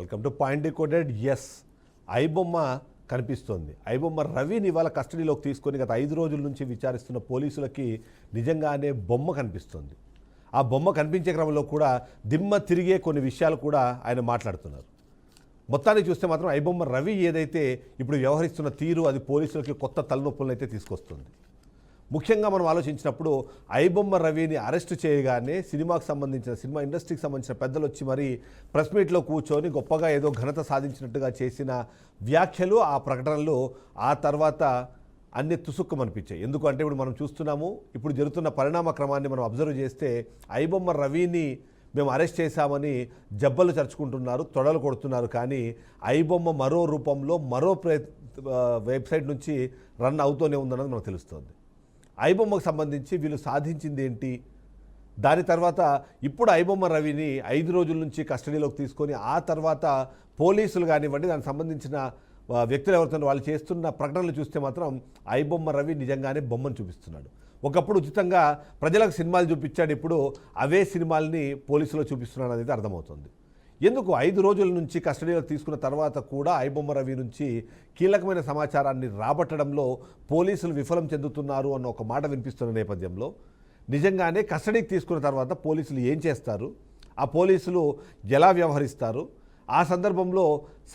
Welcome to point decoded. Yes iBomma కనిపిస్తోంది. ఐబొమ్మ రవిని ఇవాళ కస్టడీలోకి తీసుకొని గత ఐదు రోజుల నుంచి విచారిస్తున్న పోలీసులకి నిజంగానే బొమ్మ కనిపిస్తోంది. ఆ బొమ్మ కనిపించే క్రమంలో కూడా దిమ్మ తిరిగే కొన్ని విషయాలు కూడా ఆయన మాట్లాడుతున్నారు. మొత్తాన్ని చూస్తే మాత్రం ఐబొమ్మ రవి ఏదైతే ఇప్పుడు వ్యవహరిస్తున్న తీరు అది పోలీసులకి కొత్త తలనొప్పులను అయితే తీసుకొస్తుంది. ముఖ్యంగా మనం ఆలోచించినప్పుడు ఐబొమ్మ రవిని అరెస్ట్ చేయగానే సినిమాకు సంబంధించిన సినిమా ఇండస్ట్రీకి సంబంధించిన పెద్దలు వచ్చి మరి ప్రెస్ మీట్లో కూర్చొని గొప్పగా ఏదో ఘనత సాధించినట్టుగా చేసిన వ్యాఖ్యలు ఆ ప్రకటనలు ఆ తర్వాత అన్ని తుసుక్కుమనిపించాయి. ఎందుకంటే ఇప్పుడు మనం చూస్తున్నాము ఇప్పుడు జరుగుతున్న పరిణామ క్రమాన్ని మనం అబ్జర్వ్ చేస్తే ఐబొమ్మ రవిని మేము అరెస్ట్ చేశామని జబ్బలు చరుచుకుంటున్నారు తొడలు కొడుతున్నారు. కానీ ఐబొమ్మ మరో రూపంలో మరో ప్రే వెబ్సైట్ నుంచి రన్ అవుతూనే ఉందన్నది మనకు తెలుస్తుంది. ఐబొమ్మకు సంబంధించి వీళ్ళు సాధించింది ఏంటి దాని తర్వాత ఇప్పుడు ఐబొమ్మ రవిని ఐదు రోజుల నుంచి కస్టడీలోకి తీసుకొని ఆ తర్వాత పోలీసులు కానివ్వండి దానికి సంబంధించిన వ్యక్తులు ఎవరితో వాళ్ళు చేస్తున్న ప్రకటనలు చూస్తే మాత్రం ఐబొమ్మ రవి నిజంగానే బొమ్మను చూపిస్తున్నాడు. ఒకప్పుడు ఉచితంగా ప్రజలకు సినిమాలు చూపించాడు ఇప్పుడు అవే సినిమాల్ని పోలీసులో చూపిస్తున్నాడు అనేది అర్థమవుతుంది. ఎందుకు ఐదు రోజుల నుంచి కస్టడీలో తీసుకున్న తర్వాత కూడా ఐబొమ్మ రవి నుంచి కీలకమైన సమాచారాన్ని రాబట్టడంలో పోలీసులు విఫలం చెందుతున్నారు అన్న ఒక మాట వినిపిస్తున్న నేపథ్యంలో నిజంగానే కస్టడీకి తీసుకున్న తర్వాత పోలీసులు ఏం చేస్తారు? ఆ పోలీసులు ఎలా వ్యవహరిస్తారు? ఆ సందర్భంలో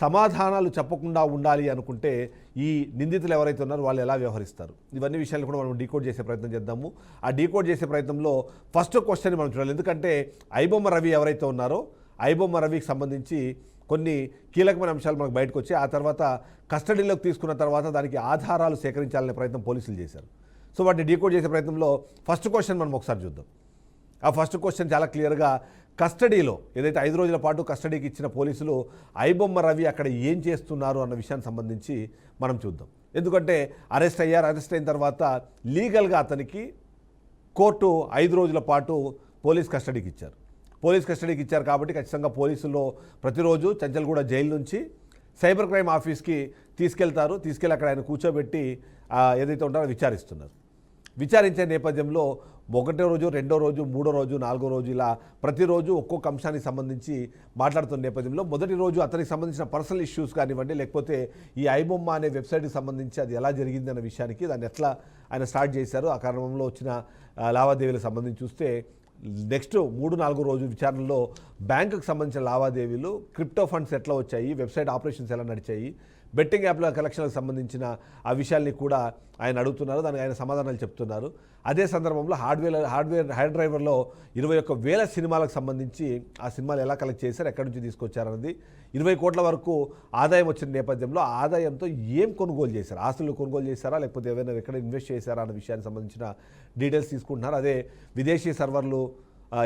సమాధానాలు చెప్పకుండా ఉండాలి అనుకుంటే ఈ నిందితులు ఎవరైతే ఉన్నారో వాళ్ళు ఎలా వ్యవహరిస్తారు? ఇవన్నీ విషయాలు కూడా మనం డీకోడ్ చేసే ప్రయత్నం చేద్దాము. ఆ డీకోడ్ చేసే ప్రయత్నంలో ఫస్ట్ క్వశ్చన్ మనం చూడాలి. ఎందుకంటే ఐబొమ్మ రవి ఎవరైతే ఉన్నారో ఐబొమ్మ రవికి సంబంధించి కొన్ని కీలకమైన అంశాలు మనకు బయటకు వచ్చి ఆ తర్వాత కస్టడీలోకి తీసుకున్న తర్వాత దానికి ఆధారాలు సేకరించాలనే ప్రయత్నం పోలీసులు చేశారు. సో వాటిని డీకోడ్ చేసే ప్రయత్నంలో ఫస్ట్ క్వశ్చన్ మనం ఒకసారి చూద్దాం. ఆ ఫస్ట్ క్వశ్చన్ చాలా క్లియర్గా కస్టడీలో ఏదైతే ఐదు రోజుల పాటు కస్టడీకి ఇచ్చిన పోలీసులు ఐబొమ్మ రవి అక్కడ ఏం చేస్తున్నారు అన్న విషయానికి సంబంధించి మనం చూద్దాం. ఎందుకంటే అరెస్ట్ అయ్యారు. అరెస్ట్ అయిన తర్వాత లీగల్గా అతనికి కోర్టు ఐదు రోజుల పాటు పోలీస్ కస్టడీకి ఇచ్చారు. పోలీస్ కస్టడీకి ఇచ్చారు కాబట్టి ఖచ్చితంగా పోలీసుల్లో ప్రతిరోజు చంచల్గూడ జైలు నుంచి సైబర్ క్రైమ్ ఆఫీస్కి తీసుకెళ్తారు. తీసుకెళ్ళి అక్కడ ఆయన కూర్చోబెట్టి ఏదైతే ఉంటారో విచారిస్తున్నారు. విచారించే నేపథ్యంలో ఒకటో రోజు రెండో రోజు మూడో రోజు నాలుగో రోజు ఇలా ప్రతిరోజు ఒక్కొక్క అంశానికి సంబంధించి మాట్లాడుతున్న నేపథ్యంలో మొదటి రోజు అతనికి సంబంధించిన పర్సనల్ ఇష్యూస్ కానివ్వండి లేకపోతే ఈ ఐబొమ్మ అనే వెబ్సైట్కి సంబంధించి అది ఎలా జరిగింది అన్న విషయానికి దాన్ని ఎట్లా ఆయన స్టార్ట్ చేశారు ఆ క్రమంలో వచ్చిన లావాదేవీలకు సంబంధించి చూస్తే నెక్స్ట్ మూడు నాలుగు రోజు విచారణలో బ్యాంకుకు సంబంధించిన లావాదేవీలు క్రిప్టో ఫండ్స్ ఎట్లా వచ్చాయి వెబ్సైట్ ఆపరేషన్స్ ఎలా నడిచాయి బెట్టింగ్ యాప్ల కలెక్షన్లకు సంబంధించిన ఆ విషయాల్ని కూడా ఆయన అడుగుతున్నారు. దానికి ఆయన సమాధానాలు చెప్తున్నారు. అదే సందర్భంలో హార్డ్వేర్ హార్డ్వేర్ హైర్ డ్రైవర్లో ఇరవై ఒక్క వేల సినిమాలకు సంబంధించి ఆ సినిమాలు ఎలా కలెక్ట్ చేశారు ఎక్కడి నుంచి తీసుకొచ్చారన్నది ఇరవై కోట్ల వరకు ఆదాయం వచ్చిన నేపథ్యంలో ఆదాయంతో ఏం కొనుగోలు చేశారు? ఆస్తులు కొనుగోలు చేశారా? లేకపోతే ఏవైనా ఎక్కడ ఇన్వెస్ట్ చేశారా అన్న విషయానికి సంబంధించిన డీటెయిల్స్ తీసుకుంటున్నారు. అదే విదేశీ సర్వర్లు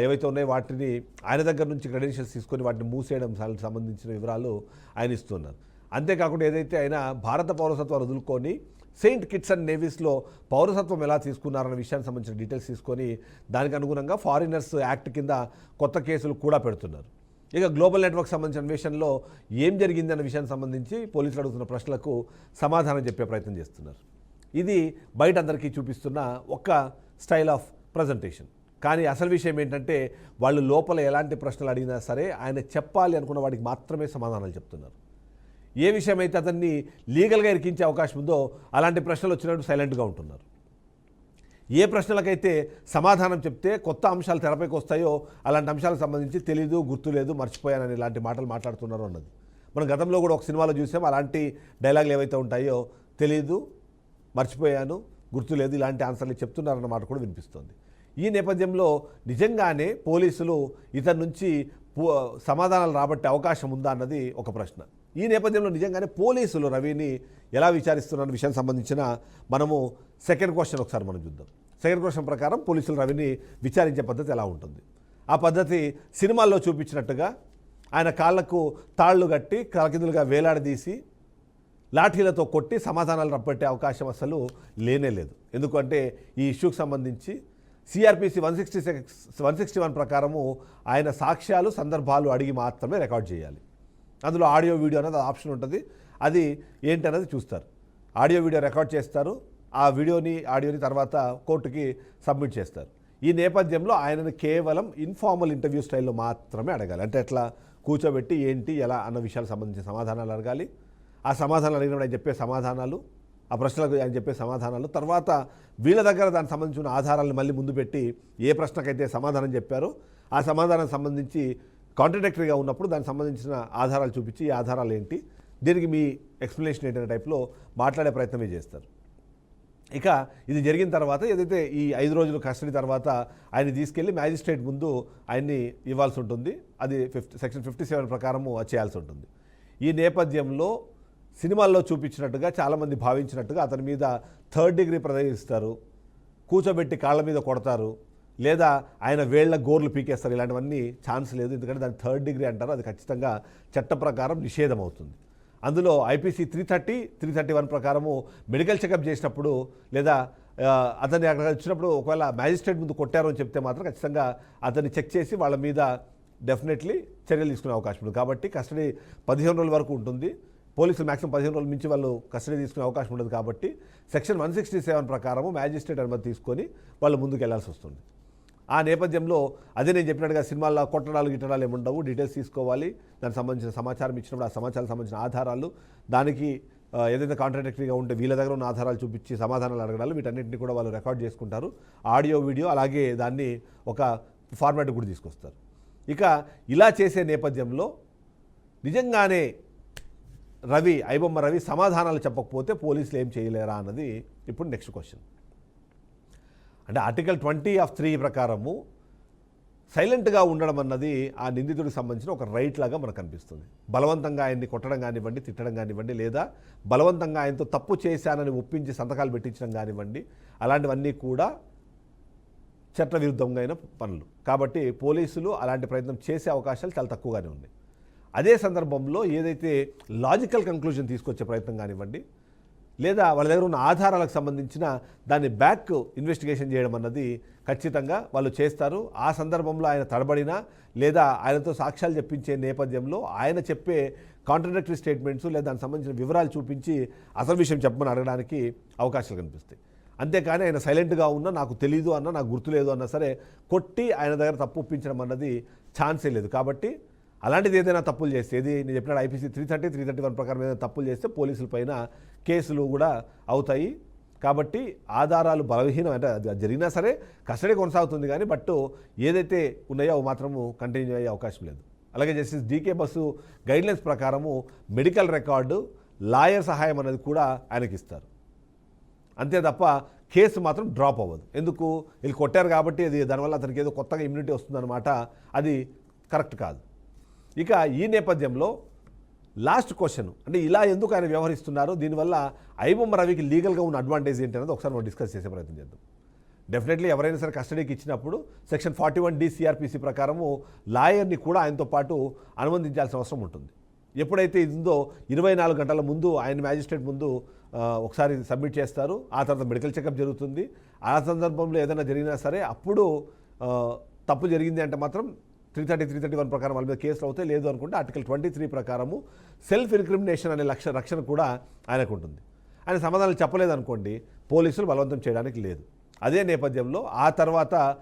ఏవైతే ఉన్నాయో వాటిని ఆయన దగ్గర నుంచి క్రెడెన్షియల్స్ తీసుకొని వాటిని మూసేయడం సంబంధించిన వివరాలు ఆయన ఇస్తున్నారు. అంతేకాకుండా ఏదైతే ఆయన భారత పౌరసత్వాన్ని వదులుకొని సెయింట్ కిట్స్ అండ్ నేవీస్లో పౌరసత్వం ఎలా తీసుకున్నారన్న విషయానికి సంబంధించిన డీటెయిల్స్ తీసుకొని దానికి అనుగుణంగా ఫారినర్స్ యాక్ట్ కింద కొత్త కేసులు కూడా పెడుతున్నారు. ఇక గ్లోబల్ నెట్వర్క్ సంబంధించిన విషయంలో ఏం జరిగింది అన్న విషయానికి సంబంధించి పోలీసులు అడుగుతున్న ప్రశ్నలకు సమాధానం చెప్పే ప్రయత్నం చేస్తున్నారు. ఇది బయట అందరికీ చూపిస్తున్న ఒక స్టైల్ ఆఫ్ ప్రజెంటేషన్. కానీ అసలు విషయం ఏంటంటే వాళ్ళు లోపల ఎలాంటి ప్రశ్నలు అడిగినా సరే ఆయన చెప్పాలి అనుకున్న వాడికి మాత్రమే సమాధానాలు చెప్తున్నారు. ఏ విషయమైతే అతన్ని లీగల్గా ఇరికించే అవకాశం ఉందో అలాంటి ప్రశ్నలు వచ్చినట్టు సైలెంట్గా ఉంటున్నారు. ఏ ప్రశ్నలకైతే సమాధానం చెప్తే కొత్త అంశాలు తెరపైకి వస్తాయో అలాంటి అంశాలకు సంబంధించి తెలీదు గుర్తులేదు మర్చిపోయానని ఇలాంటి మాటలు మాట్లాడుతున్నారు అన్నది. మనం గతంలో కూడా ఒక సినిమాలో చూసాం అలాంటి డైలాగులు ఏవైతే ఉంటాయో తెలీదు మర్చిపోయాను గుర్తులేదు ఇలాంటి ఆన్సర్లు చెప్తున్నారన్న మాట కూడా వినిపిస్తుంది. ఈ నేపథ్యంలో నిజంగానే పోలీసులు ఇతని నుంచి సమాధానాలు రాబట్టే అవకాశం ఉందా అన్నది ఒక ప్రశ్న. ఈ నేపథ్యంలో నిజంగానే పోలీసులు రవిని ఎలా విచారిస్తున్న విషయానికి సంబంధించిన మనము సెకండ్ క్వశ్చన్ ఒకసారి మనం చూద్దాం. సెకండ్ క్వశ్చన్ ప్రకారం పోలీసులు రవిని విచారించే పద్ధతి ఎలా ఉంటుంది? ఆ పద్ధతి సినిమాల్లో చూపించినట్టుగా ఆయన కాళ్ళకు తాళ్ళు కట్టి కలకిందులుగా వేలాడదీసి లాఠీలతో కొట్టి సమాధానాలు రప్పట్టే అవకాశం అసలు లేనే లేదు. ఎందుకంటే ఈ ఇష్యూకి సంబంధించి CrPC one sixty six one sixty one ప్రకారము ఆయన సాక్ష్యాలు సందర్భాలు అడిగి మాత్రమే రికార్డ్ చేయాలి. అందులో ఆడియో వీడియో అనేది ఆప్షన్ ఉంటుంది. అది ఏంటి అనేది చూస్తారు. ఆడియో వీడియో రికార్డ్ చేస్తారు. ఆ వీడియోని ఆడియోని తర్వాత కోర్టుకి సబ్మిట్ చేస్తారు. ఈ నేపథ్యంలో ఆయనను కేవలం ఇన్ఫార్మల్ ఇంటర్వ్యూ స్టైల్లో మాత్రమే అడగాలి. అంటే ఎట్లా కూర్చోబెట్టి ఏంటి ఎలా అన్న విషయాలకు సంబంధించిన సమాధానాలు అడగాలి. ఆ సమాధానాలు అడిగినప్పుడు ఆయన చెప్పే సమాధానాలు ఆ ప్రశ్నలకు ఆయన చెప్పే సమాధానాలు తర్వాత వీళ్ళ దగ్గర దానికి సంబంధించిన ఆధారాలను మళ్ళీ ముందు పెట్టి ఏ ప్రశ్నకైతే సమాధానం చెప్పారో ఆ సమాధానం సంబంధించి కాంట్రడిక్టరీగా ఉన్నప్పుడు దానికి సంబంధించిన ఆధారాలు చూపించి ఈ ఆధారాలు ఏంటి? దీనికి మీ ఎక్స్ప్లెనేషన్ ఏంటనే టైప్లో మాట్లాడే ప్రయత్నమే చేస్తారు. ఇక ఇది జరిగిన తర్వాత ఏదైతే ఈ ఐదు రోజులు కస్టడీ తర్వాత ఆయన తీసుకెళ్ళి మ్యాజిస్ట్రేట్ ముందు ఆయన్ని ఇవ్వాల్సి ఉంటుంది. అది ఫిఫ్టీ సెక్షన్ ఫిఫ్టీ సెవెన్ ప్రకారము చేయాల్సి ఉంటుంది. ఈ నేపథ్యంలో సినిమాల్లో చూపించినట్టుగా చాలామంది భావించినట్టుగా అతని మీద థర్డ్ డిగ్రీ ప్రదర్శిస్తారు. కూర్చోబెట్టి కాళ్ళ మీద కొడతారు. లేదా ఆయన వేళ్ళ గోర్లు పీకేస్తారు. ఇలాంటివన్నీ ఛాన్స్ లేదు. ఎందుకంటే దాన్ని థర్డ్ డిగ్రీ అంటారు. అది ఖచ్చితంగా చట్ట ప్రకారం నిషేధం అవుతుంది అందులో IPC three thirty three thirty one ప్రకారము మెడికల్ చెకప్ చేసినప్పుడు లేదా అతన్ని అక్కడ వచ్చినప్పుడు ఒకవేళ మ్యాజిస్ట్రేట్ ముందు కొట్టారు అని చెప్తే మాత్రం ఖచ్చితంగా అతన్ని చెక్ చేసి వాళ్ళ మీద డెఫినెట్లీ చర్యలు తీసుకునే అవకాశం ఉంది కాబట్టి కస్టడీ పదిహేను రోజుల వరకు ఉంటుంది. పోలీసులు మాక్సిమం పదిహేను రోజుల మించి వాళ్ళు కస్టడీ తీసుకునే అవకాశం ఉండదు కాబట్టి సెక్షన్ వన్ సిక్స్టీ సెవెన్ ప్రకారము మ్యాజిస్ట్రేట్ అనుమతి తీసుకొని వాళ్ళు ముందుకు వెళ్ళాల్సి వస్తుంది. ఆ నేపథ్యంలో అదే నేను చెప్పినట్టుగా సినిమాల్లో కొట్టడాలు గిట్టడాలు ఏముండవు డీటెయిల్స్ తీసుకోవాలి. దానికి సంబంధించిన సమాచారం ఇచ్చినప్పుడు ఆ సమాచారం సంబంధించిన ఆధారాలు దానికి ఏదైతే కాంట్రాడిక్టరీగా ఉంటే వీళ్ళ దగ్గర ఉన్న ఆధారాలు చూపించి సమాధానాలు అడగడాలు వీటన్నింటినీ కూడా వాళ్ళు రికార్డ్ చేసుకుంటారు. ఆడియో వీడియో అలాగే దాన్ని ఒక ఫార్మాట్ కూడా తీసుకొస్తారు. ఇక ఇలా చేసే నేపథ్యంలో నిజంగానే రవి ఐబొమ్మ రవి సమాధానాలు చెప్పకపోతే పోలీసులు ఏం చేయలేరా అన్నది ఇప్పుడు నెక్స్ట్ క్వశ్చన్ అంటే ఆర్టికల్ ట్వంటీ ఆఫ్ త్రీ ప్రకారము సైలెంట్గా ఉండడం అన్నది ఆ నిందితుడికి సంబంధించిన ఒక రైట్ లాగా మనకు కనిపిస్తుంది. బలవంతంగా ఆయన్ని కొట్టడం కానివ్వండి తిట్టడం కానివ్వండి లేదా బలవంతంగా ఆయనతో తప్పు చేశానని ఒప్పించి సంతకాలు పెట్టించడం కానివ్వండి అలాంటివన్నీ కూడా చట్టవిరుద్ధంగా అయిన పనులు. కాబట్టి పోలీసులు అలాంటి ప్రయత్నం చేసే అవకాశాలు చాలా తక్కువగానే ఉన్నాయి. అదే సందర్భంలో ఏదైతే లాజికల్ కంక్లూజన్ తీసుకొచ్చే ప్రయత్నం కానివ్వండి లేదా వాళ్ళ దగ్గర ఉన్న ఆధారాలకు సంబంధించిన దాన్ని బ్యాక్ ఇన్వెస్టిగేషన్ చేయడం అన్నది ఖచ్చితంగా వాళ్ళు చేస్తారు. ఆ సందర్భంలో ఆయన తడబడినా లేదా ఆయనతో సాక్ష్యాలు చెప్పించే నేపథ్యంలో ఆయన చెప్పే కాంట్రడక్టరీ స్టేట్మెంట్స్ లేదా దానికి సంబంధించిన వివరాలు చూపించి అసలు విషయం చెప్పమని అడగడానికి అవకాశాలు కనిపిస్తాయి. అంతేకాని ఆయన సైలెంట్గా ఉన్నా నాకు తెలీదు అన్న నాకు గుర్తులేదు అన్నా సరే కొట్టి ఆయన దగ్గర తప్పు ఒప్పించడం అన్నది ఛాన్సే లేదు. కాబట్టి అలాంటిది ఏదైనా తప్పులు చేస్తే ఇది నేను చెప్పినట్టు IPC three thirty three thirty one ప్రకారం ఏదైనా తప్పులు చేస్తే పోలీసుల పైన కేసులు కూడా అవుతాయి. కాబట్టి ఆధారాలు బలహీనం అంటే అది జరిగినా సరే కస్టడీ కొనసాగుతుంది కానీ బట్ ఏదైతే ఉన్నాయో అవి మాత్రము కంటిన్యూ అయ్యే అవకాశం లేదు. అలాగే జస్టిస్ డీకే బస్సు గైడ్లైన్స్ ప్రకారము మెడికల్ రికార్డు లాయర్ సహాయం అనేది కూడా ఆయనకి ఇస్తారు. అంతే తప్ప కేసు మాత్రం డ్రాప్ అవ్వదు. ఎందుకు? వీళ్ళు కొట్టారు కాబట్టి అది దానివల్ల అతనికి ఏదో కొత్తగా ఇమ్యూనిటీ వస్తుందన్నమాట. అది కరెక్ట్ కాదు. ఇక ఈ నేపథ్యంలో లాస్ట్ క్వశ్చన్. అంటే ఇలా ఎందుకు ఆయన వ్యవహరిస్తున్నారు? దీనివల్ల ఐబొమ్మ రవికి లీగల్గా ఉన్న అడ్వాంటేజ్ ఏంటి అనేది ఒకసారి మనం డిస్కస్ చేసే ప్రయత్నం చేద్దాం. డెఫినెట్లీ ఎవరైనా సరే కస్టడీకి ఇచ్చినప్పుడు సెక్షన్ ఫార్టీ వన్ డిసిఆర్పిసి ప్రకారము లాయర్ని కూడా ఆయనతో పాటు అనుమతించాల్సిన అవసరం ఉంటుంది. ఎప్పుడైతే ఇది ఉందో ఇరవై నాలుగు గంటల ముందు ఆయన మ్యాజిస్ట్రేట్ ముందు ఒకసారి సబ్మిట్ చేస్తారు. ఆ తర్వాత మెడికల్ చెకప్ జరుగుతుంది. ఆ సందర్భంలో ఏదైనా జరిగినా సరే అప్పుడు తప్పు జరిగింది అంటే మాత్రం three thirty three thirty one ప్రకారం వాళ్ళ మీద కేసులు అవుతాయి లేదు అనుకుంటే ఆర్టికల్ ట్వంటీ త్రీ ప్రకారము సెల్ఫ్ ఇన్క్రిమినేషన్ అనే లక్ష రక్షణ కూడా ఆయనకు ఉంటుంది. ఆయన సమాధానాలు చెప్పలేదు అనుకోండి పోలీసులు బలవంతం చేయడానికి లేదు. అదే నేపథ్యంలో ఆ తర్వాత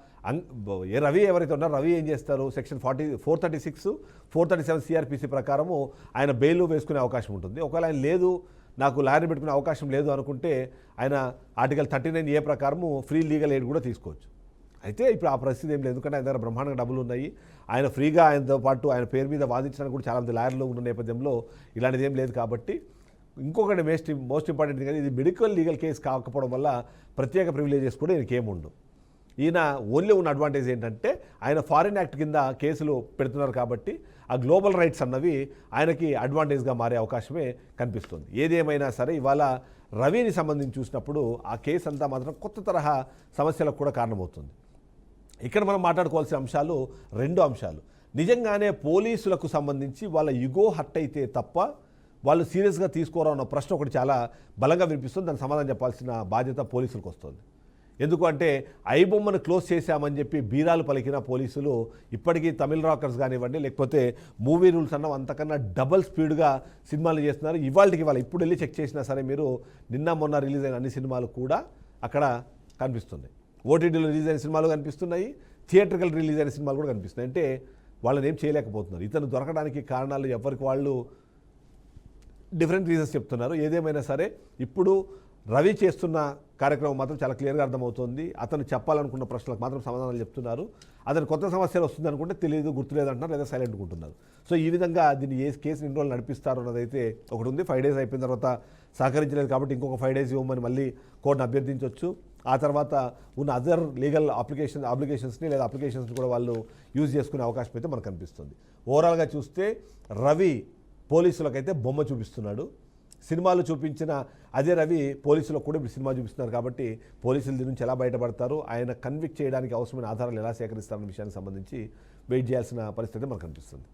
బ- ఏ రవి ఎవరైతే ఉన్నారో రవి ఏం చేస్తారు? Section forty four thirty six four thirty seven CrPC ప్రకారము ఆయన బెయిల్ వేసుకునే అవకాశం ఉంటుంది. ఒకవేళ ఆయన లేదు నాకు లాయర్ పెట్టుకునే అవకాశం లేదు అనుకుంటే ఆయన ఆర్టికల్ థర్టీ నైన్ ఏ ప్రకారము ఫ్రీ లీగల్ ఎయిడ్ కూడా తీసుకోవచ్చు. అయితే ఇప్పుడు ఆ పరిస్థితి ఏం లేదు. ఎందుకంటే ఆయన దగ్గర బ్రహ్మాండంగా డబ్బులు ఉన్నాయి. ఆయన ఫ్రీగా ఆయనతో పాటు ఆయన పేరు మీద వాదించడానికి కూడా చాలామంది లాయర్లు ఉన్న నేపథ్యంలో ఇలాంటిది ఏం లేదు కాబట్టి ఇంకొకటి మోస్ట్ మోస్ట్ ఇంపార్టెంట్ కానీ ఇది మెడికల్ లీగల్ కేసు కాకపోవడం వల్ల ప్రత్యేక ప్రివిలేజెస్ కూడా ఈయనకి ఏముండవు ఈయన ఓన్లీ ఉన్న అడ్వాంటేజ్ ఏంటంటే ఆయన ఫారిన్ యాక్ట్ కింద కేసులు పెడుతున్నారు కాబట్టి ఆ గ్లోబల్ రైట్స్ అన్నవి ఆయనకి అడ్వాంటేజ్గా మారే అవకాశమే కనిపిస్తుంది. ఏదేమైనా సరే ఇవాళ రవిని సంబంధించి చూసినప్పుడు ఆ కేసు అంతా మాత్రం కొత్త తరహా సమస్యలకు కూడా కారణమవుతుంది. ఇక్కడ మనం మాట్లాడుకోవాల్సిన అంశాలు రెండు అంశాలు. నిజంగానే పోలీసులకు సంబంధించి వాళ్ళ యుగో హర్ట్ అయితే తప్ప వాళ్ళు సీరియస్గా తీసుకోరా అన్న ప్రశ్న ఒకటి చాలా బలంగా వినిపిస్తుంది. దానికి సమాధానం చెప్పాల్సిన బాధ్యత పోలీసులకు వస్తుంది. ఎందుకంటే ఐబొమ్మను క్లోజ్ చేశామని చెప్పి బీరాలు పలికిన పోలీసులు ఇప్పటికీ తమిళ రాకర్స్ కానివ్వండి లేకపోతే మూవీ రూల్స్ అన్న అంతకన్నా డబల్ స్పీడ్గా సినిమాలు చేస్తున్నారు. ఇవాళకి ఇవాళ ఇప్పుడు వెళ్ళి చెక్ చేసినా సరే మీరు నిన్న మొన్న రిలీజ్ అయిన అన్ని సినిమాలు కూడా అక్కడ కనిపిస్తుంది ఓటీటీలో రిలీజ్ అయిన సినిమాలు కనిపిస్తున్నాయి థియేటర్కల్ రిలీజ్ అయిన సినిమాలు కూడా కనిపిస్తున్నాయి. అంటే వాళ్ళని ఏం చేయలేకపోతున్నారు. ఇతను దొరకడానికి కారణాలు ఎవరికి వాళ్ళు డిఫరెంట్ రీజన్స్ చెప్తున్నారు. ఏదేమైనా సరే ఇప్పుడు రవి చేస్తున్న కార్యక్రమం మాత్రం చాలా క్లియర్గా అర్థమవుతుంది. అతను చెప్పాలనుకున్న ప్రశ్నలకు మాత్రం సమాధానాలు చెప్తున్నారు. అతను కొత్త సమస్యలు వస్తుంది అనుకుంటే తెలియదు గుర్తులేదు అంటున్నారు లేదా సైలెంట్ ఉంటున్నారు. సో ఈ విధంగా దీన్ని ఏ కేసు ఎన్ని రోజులు నడిపిస్తారు అన్నదైతే ఒకటి ఉంది. ఫైవ్ డేస్ అయిపోయిన తర్వాత సహకరించలేదు కాబట్టి ఇంకొక ఫైవ్ డేస్ ఇవ్వమని మళ్ళీ కోర్టును అభ్యర్థించవచ్చు ఆ తర్వాత ఉన్న అదర్ లీగల్ అప్లికేషన్ అప్లికేషన్స్ని లేదా అప్లికేషన్స్ని కూడా వాళ్ళు యూజ్ చేసుకునే అవకాశం అయితే మనకు కనిపిస్తుంది. ఓవరాల్గా చూస్తే రవి పోలీసులకైతే బొమ్మ చూపిస్తున్నాడు. సినిమాలు చూపించిన అదే రవి పోలీసులకు కూడా ఇప్పుడు సినిమా చూపిస్తున్నారు కాబట్టి పోలీసులు దీని నుంచి ఎలా బయటపడతారు ఆయన కన్విక్ట్ చేయడానికి అవసరమైన ఆధారాలు ఎలా సేకరిస్తారన్న విషయానికి సంబంధించి వెయిట్ చేయాల్సిన పరిస్థితి మనకు కనిపిస్తుంది.